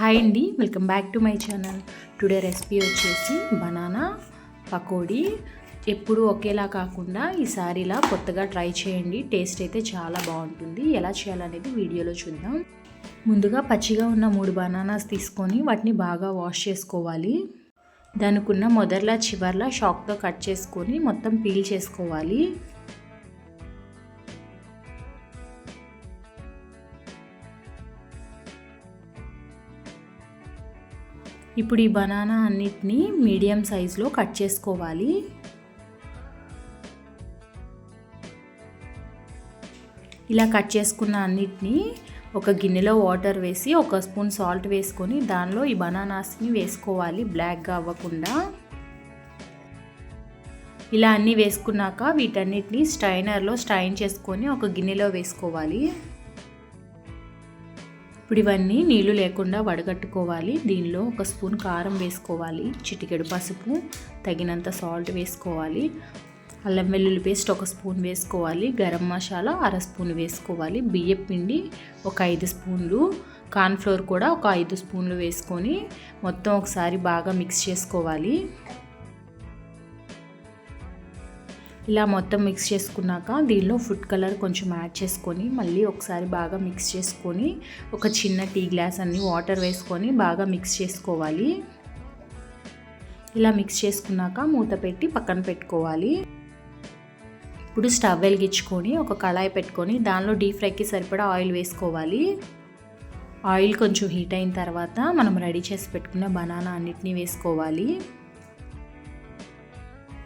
Hi అండి welcome back to my channel today recipe వచ్చేసి banana pakodi. ఎప్పుడు ఒకేలా కాకుండా ఈసారి ఇలా కొత్తగా ట్రై చేయండి. టేస్ట్ అయితే చాలా బాగుంటుంది. ఎలా చేయాలనేది వీడియోలో చూద్దాం. ముందుగా పచ్చిగా ఉన్న మూడు బనానాస్ తీసుకొని వాటిని బాగా వాష్ చేసుకోవాలి. దానికున్న మొదర్లా చివర్లా షాక్తో కట్ చేసుకొని మొత్తం పీల్ చేసుకోవాలి. ఇప్పుడు ఈ బనానా అన్నిటినీ మీడియం సైజులో కట్ చేసుకోవాలి. ఇలా కట్ చేసుకున్న అన్నిటినీ ఒక గిన్నెలో వాటర్ వేసి ఒక స్పూన్ సాల్ట్ వేసుకొని దానిలో ఈ బనానాస్ని వేసుకోవాలి బ్లాక్గా అవ్వకుండా. ఇలా అన్నీ వేసుకున్నాక వీటన్నిటిని స్ట్రైనర్లో స్ట్రైన్ చేసుకొని ఒక గిన్నెలో వేసుకోవాలి. ఇప్పుడు ఇవన్నీ నీళ్ళు లేకుండా వడగట్టుకోవాలి. దీనిలో ఒక స్పూన్ కారం వేసుకోవాలి. చిటికెడు పసుపు తగినంత సాల్ట్ వేసుకోవాలి. అల్లం వెల్లుల్లి పేస్ట్ ఒక స్పూన్ వేసుకోవాలి. గరం మసాలా అర స్పూన్ వేసుకోవాలి. బియ్యం పిండి ఒక ఐదు స్పూన్లు. కార్న్ఫ్లోర్ కూడా ఒక ఐదు స్పూన్లు వేసుకొని మొత్తం ఒకసారి బాగా మిక్స్ చేసుకోవాలి. ఇలా మొత్తం మిక్స్ చేసుకున్నాక దీనిలో ఫుడ్ కలర్ కొంచెం యాడ్ చేసుకొని మళ్ళీ ఒకసారి బాగా మిక్స్ చేసుకొని ఒక చిన్న టీ గ్లాస్ అన్ని వాటర్ వేసుకొని బాగా మిక్స్ చేసుకోవాలి. ఇలా మిక్స్ చేసుకున్నాక మూత పెట్టి పక్కన పెట్టుకోవాలి. ఇప్పుడు స్టవ్ వెలిగించుకొని ఒక కళాయి పెట్టుకొని దానిలో డీప్ ఫ్రైకి సరిపడా ఆయిల్ వేసుకోవాలి. ఆయిల్ కొంచెం హీట్ అయిన తర్వాత మనం రెడీ చేసి పెట్టుకున్న బనానా అన్నిటినీ వేసుకోవాలి.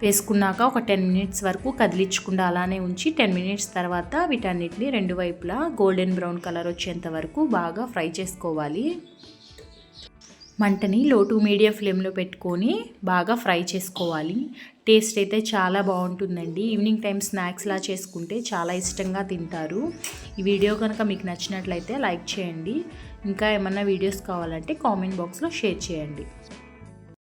వేసుకున్నాక ఒక టెన్ మినిట్స్ వరకు కదిలించకుండా అలానే ఉంచి టెన్ మినిట్స్ తర్వాత వీటన్నిటిని రెండు వైపులా గోల్డెన్ బ్రౌన్ కలర్ వచ్చేంత వరకు బాగా ఫ్రై చేసుకోవాలి. మంటని లో టు మీడియం ఫ్లేమ్లో పెట్టుకొని బాగా ఫ్రై చేసుకోవాలి. టేస్ట్ అయితే చాలా బాగుంటుందండి. ఈవినింగ్ టైం స్నాక్స్లా చేసుకుంటే చాలా ఇష్టంగా తింటారు. ఈ వీడియో కనుక మీకు నచ్చినట్లయితే లైక్ చేయండి. ఇంకా ఏమన్నా వీడియోస్ కావాలంటే కామెంట్ బాక్స్లో షేర్ చేయండి.